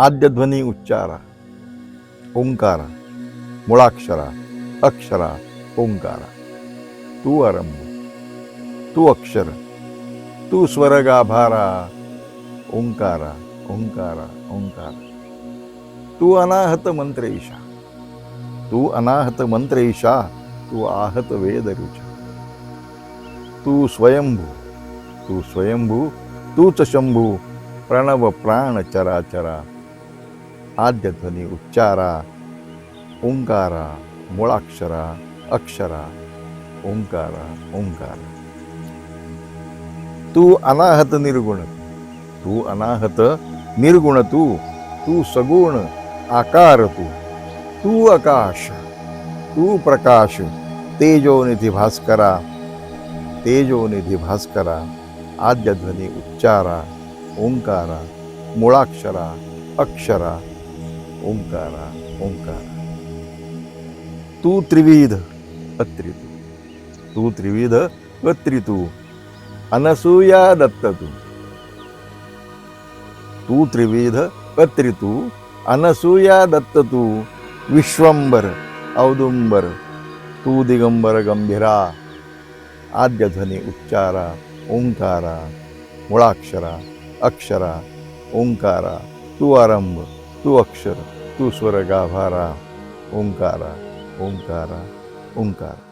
आद्यध्वनी उच्चारा ओंकारा मुळाक्षरा अक्षरा ओंकारा. तू आरंभ तू अक्षर तू स्वरगाभारा ओंकारा ओंकारा ओंकारा. तू अनाहत मंत्र ईशा तू अनाहत मंत्र ईशा तू आहत वेद ऋचा तू स्वयंभू तू स्वयंभू तूच शंभू प्रणव प्राण चराचरा आद्यध्वनी उच्चारा ओंकारा मुळाक्षरा अक्षरा ओंकारा ओंकारा तू अनाहत निर्गुण तू अनाहत निर्गुण तू तू सगुण आकार तू तू आकाश तू प्रकाश तेजोनिधी भास्करा तेजोनिधी भास्करा आद्यध्वनी उच्चारा ओंकारा मुळाक्षरा अक्षरा ओंकारा ओंकारा. तू त्रिविध अत्रितू तू त्रिविध अत्रितू अनसूया दत्त तू तू त्रिविध अत्रितू अनसूया दत्त तू विश्वंबर औदुंबर. तू दिगंबर गंभीरा. आद्यध्वनी उच्चारा ओंकारा. मुळाक्षरा अक्षरा ओंकारा. तू आरंभ. तू अक्षर तू स्वर गाभारा ओंकारा ओंकारा ओंकारा.